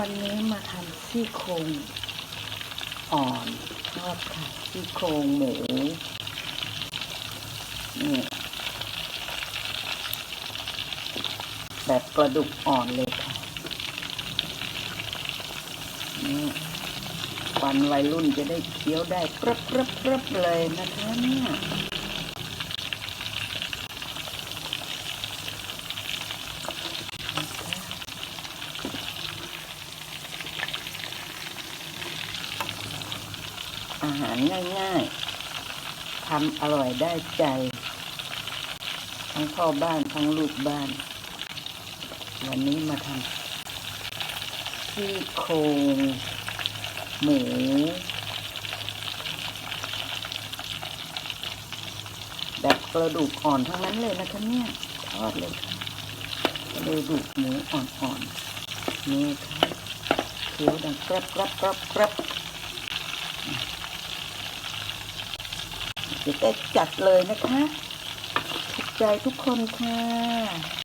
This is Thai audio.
วันนี้มาทำซี่โครงอ่อนทอดค่ะซี่โครงหมูนี่แบบกระดูกอ่อนเลยค่ะนี่วันวัยรุ่นจะได้เคี้ยวได้กรับกรับกรับเลยนะคะเนี่ย อาหารง่ายๆทำอร่อยได้ใจ ทั้งพ่อบ้านทั้งลูกบ้าน วันนี้มาทำซี่โครงหมูแบบกระดูกอ่อนทั้งนั้นเลยนะคะเนี่ยทอดเลยค่ะกระดูกหมูอ่อนๆนี่ค่ะเคี้ยวดังกรับกรับกรับกรับ จะจัดเลยนะคะถูกใจทุกคนค่ะ